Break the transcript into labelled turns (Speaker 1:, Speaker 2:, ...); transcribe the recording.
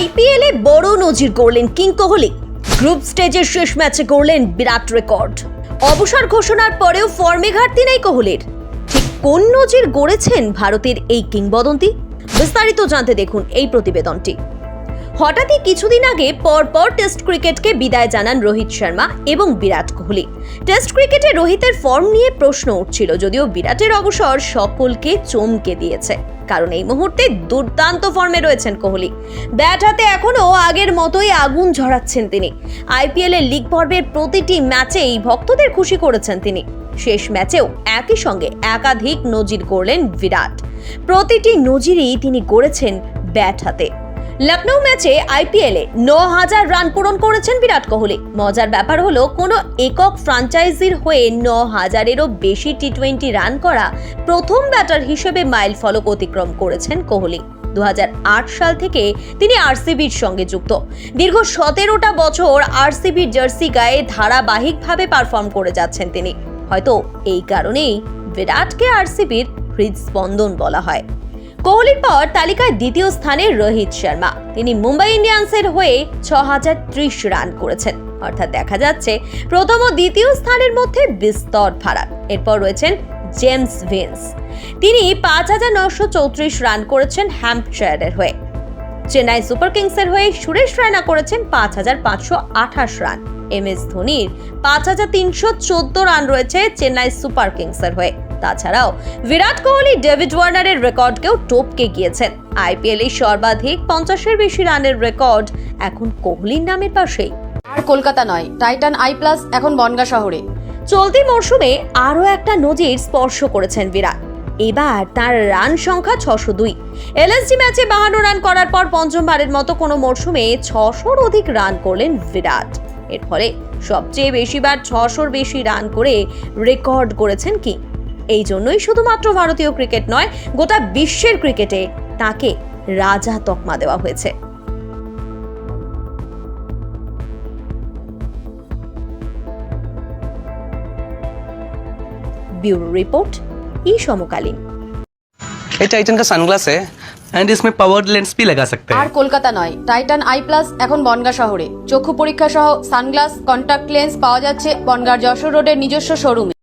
Speaker 1: আইপিএলে বড় নজির করলেন কিং কোহলি। গ্রুপ স্টেজের শেষ ম্যাচে করলেন বিরাট রেকর্ড। অবসর ঘোষণার পরেও ফর্মে ঘাটতি নেই কোহলির। ঠিক কোন নজির গড়েছেন ভারতের এই কিংবদন্তি? বিস্তারিত জানতে দেখুন এই প্রতিবেদনটি। হঠাৎই কিছুদিন আগে পরপর টেস্ট ক্রিকেটকে বিদায় জানান রোহিত শর্মা এবং বিরাট কোহলি। টেস্ট ক্রিকেটে রোহিতের ফর্ম নিয়ে প্রশ্ন উঠছিল, যদিও বিরাটের অবসর সকলকে চমকে দিয়েছে। কারণ এই মুহূর্তে দুর্দান্ত ফর্মে রয়েছেন কোহলি। ব্যাট হাতে এখনও আগের মতোই আগুন ঝরাচ্ছেন তিনি। আইপিএল এর লিগ পর্বের প্রতিটি ম্যাচেই ভক্তদের খুশি করেছেন তিনি। শেষ ম্যাচেও একই সঙ্গে একাধিক নজির করলেন বিরাট। প্রতিটি নজিরই তিনি গড়েছেন ব্যাট হাতে। লখনৌ ম্যাচে আইপিএলে ন হাজার রান পূরণ করেছেন বিরাট কোহলি। মজার ব্যাপার হলো, কোনো একক ফ্রাঞ্চাইজির হয়ে ন হাজারেরও বেশি টি টোয়েন্টি রান করা প্রথম ব্যাটার হিসেবে মাইল ফলক অতিক্রম করেছেন কোহলি। দু হাজার আট সাল থেকে তিনি আরসিবির সঙ্গে যুক্ত। দীর্ঘ সতেরোটা বছর আরসিবির জার্সি গায়ে ধারাবাহিকভাবে পারফর্ম করে যাচ্ছেন তিনি। হয়তো এই কারণেই বিরাটকে আরসিবির হৃদস্পন্দন বলা হয়। কোহলির পর তালিকায় দ্বিতীয় স্থানে রোহিত শর্মা। তিনি মুম্বাই ইন্ডিয়ান্সের হয়ে ছ হাজার ত্রিশ রান করেছেন। অর্থাৎ দেখা যাচ্ছে প্রথম ও দ্বিতীয় স্থানের মধ্যে বিস্তর ফারাক। এরপর রয়েছেন জেমস ভিন্স। তিনি পাঁচ হাজার নশো চৌত্রিশ রান করেছেন হ্যাম্পশায়ারের হয়ে। চেন্নাই সুপার কিংসের হয়ে সুরেশ রায়না করেছেন পাঁচ হাজার পাঁচশো আঠাশ রান। এম এস ধোনির পাঁচ হাজার তিনশো চোদ্দ রান রয়েছে চেন্নাই সুপার কিংসের হয়ে। তাছাড়াও বিরাট কোহলি ডেভিড ওয়ার্নারের রেকর্ডকেও টপকে গিয়েছেন। আইপিএলে সর্বাধিক পঞ্চাশের বেশি রানের রেকর্ড এখন কোহলির নামের পাশেই।
Speaker 2: আর কলকাতা নয় টাইটান আই প্লাস এখন বনগা শহরে।
Speaker 1: চলতি মরশুমে আরও একটা নজির স্পর্শ করেছেন বিরাট। এবার তার রান সংখ্যা ছশো দুই। এলএসজি ম্যাচে বাহান্ন রান করার পর পঞ্চমবারের মতো কোনো মরশুমে ছশোর অধিক রান করলেন বিরাট। এর ফলে সবচেয়ে বেশিবার ছশোর বেশি রান করে রেকর্ড করেছেন কি। এই জন্যই শুধুমাত্র ভারতীয় ক্রিকেট নয় গোটা বিশ্বের ক্রিকেটে তাকে রাজা তকমা দেওয়া হয়েছে ব্যুরো রিপোর্ট ই সমকালীন
Speaker 3: ये टाइटन का सनग्लास है एंड इसमें पावर्ड लेंस भी लगा सकते
Speaker 2: আর
Speaker 3: हैं
Speaker 2: কলকাতা নয় টাইটান আই প্লাস এখন বনগা শহরে চক্ষু পরীক্ষা সহ সানগ্লাস কন্টাক্ট লেন্স পাওয়া যাচ্ছে বনগার যশোর রোডের নিজস্ব শোরুমে